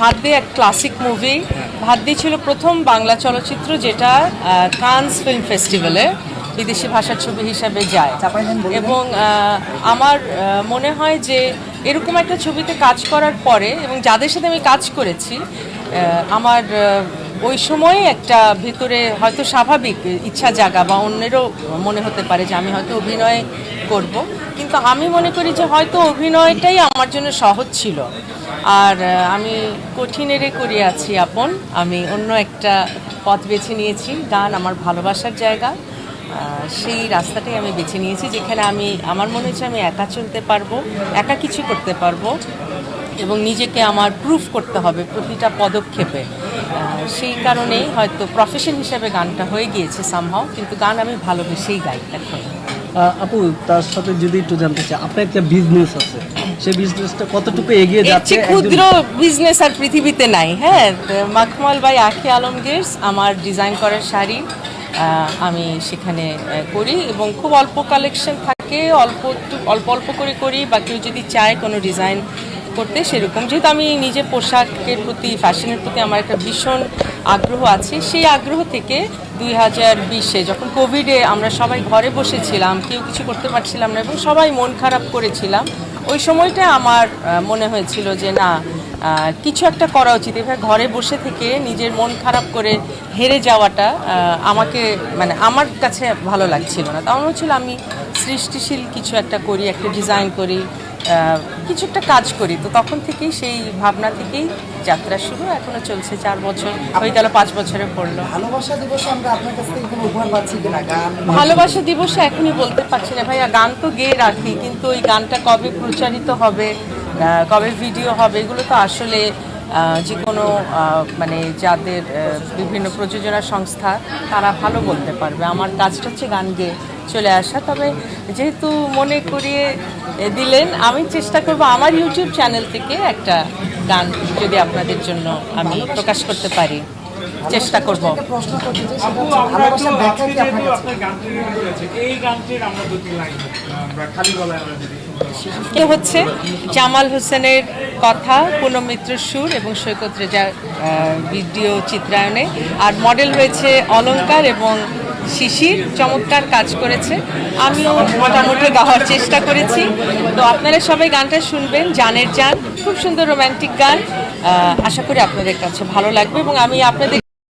ভাদ্যে এক classic movie ভাদ্যে ছিল প্রথম বাংলা চলচ্চিত্র যেটা কানস ফিল্ম ফেস্টিভ্যালে বিদেশি ভাষার ছবি হিসাবে যায়। এবং আমার মনে হয় যে এরকম একটা ছবিতে কাজ করার পরে এবং যাদের সাথে আমি কাজ করেছি আমার ওই সময়ে একটা ভিতরে হয়তো স্বাভাবিক ইচ্ছা জাগা বা অন্যেরও মনে হতে পারে যে আমি হয়তো অভিনয় করব। কিন্তু আমি মনে করি যে হয়তো অভিনয়টাই আমার জন্য সহজ ছিল। আর আমি কঠিনেরে করে আছি আপন। আমি অন্য একটা পথ বেছে নিয়েছি। গান আমার ভালোবাসার জায়গা। সেই রাস্তাটাই আমি বেছে নিয়েছি যেখানে আমি, আমার মনে হচ্ছে আমি একা চলতে পারব, একা কিছু করতে পারব এবং নিজেকে আমার প্রুফ করতে হবে প্রতিটা পদক্ষেপে। সেই কারণেই হয়তো প্রফেশন হিসেবে গানটা হয়ে গিয়েছে সামহাও কিন্তু গান আমি ভালোবেসেই গাই এখন। আপু তার সাথে যদি একটু জানতে চাই আপনার একটা বিজনেস আছে। সেই বিজনেসটা কতটুকু এগিয়ে যাচ্ছে? ক্ষুদ্র বিজনেস আর পৃথিবীতে নাই হ্যাঁ? মখমল বাই আখি আলমগীর আমার ডিজাইন করার শাড়ি আমি সেখানে করি এবং খুব অল্প কালেকশন থাকে অল্প অল্প অল্প করে করি বা কেউ যদি চায় কোনো ডিজাইন করতে সেরকম। যেহেতু আমি নিজে পোশাকের প্রতি ফ্যাশনের প্রতি আমার একটা ভীষণ আগ্রহ আছে, সেই আগ্রহ থেকে দুই হাজার বিশে যখন কোভিডে আমরা সবাই ঘরে বসেছিলাম, কেউ কিছু করতে পারছিলাম না এবং সবাই মন খারাপ করেছিলাম, ওই সময়টা আমার মনে হয়েছিল যে না কিছু একটা করা উচিত। এভাবে ঘরে বসে থেকে নিজের মন খারাপ করে হেরে যাওয়াটা আমাকে মানে আমার কাছে ভালো লাগছিল না। তখন হচ্ছিল আমি সৃষ্টিশীল কিছু একটা করি, একটা ডিজাইন করি কিছু একটা কাজ করি। তো তখন থেকেই সেই ভাবনা থেকেই যাত্রা শুরু। এখনও চলছে চার বছর হয়ে গেল পাঁচ বছরে পড়ল। ভালোবাসা দিবসে আমরা আপনার কাছ থেকে কোনো উপহার পাচ্ছি কিনা? গান? ভালোবাসা দিবসে এখনই বলতে পারছি না। ভাইয়া গান তো গেয়ে রাখি কিন্তু ওই গানটা কবে প্রচারিত হবে কবে ভিডিও হবে এগুলো তো আসলে যে কোনো মানে যাদের বিভিন্ন প্রযোজনা সংস্থা তারা ভালো বলতে পারবে। আমার কাজটা হচ্ছে গান গেয়ে। চলে আসা। তবে যেহেতু মনে করিয়ে দিলেন আমি চেষ্টা করব আমার ইউটিউব চ্যানেল থেকে একটা গান যদি আপনাদের জন্য আমি প্রকাশ করতে পারি। চেষ্টা করব। প্রশ্ন করতে চাই ভালোবাসার ব্যাখ্যা কি আপনার কাছে? আপনার গানটি রয়েছে। এই গানটির আমরা দুটি লাইন খালি গলায় আমরা যদি এ হচ্ছে? জামাল হোসেনের কথা পুনম মিত্র সুর এবং সৈকত রেজার ভিডিও চিত্রায়নে। আর মডেল রয়েছে অলঙ্কার এবং শিশির চমৎকার কাজ করেছে। আমিও মোটামুটি গাওয়ার চেষ্টা করেছি। তো আপনারা সবাই গানটা শুনবেন, জানের জান। খুব সুন্দর রোম্যান্টিক গান। আশা করি আপনাদের কাছে ভালো লাগবে এবং আমি আপনাদের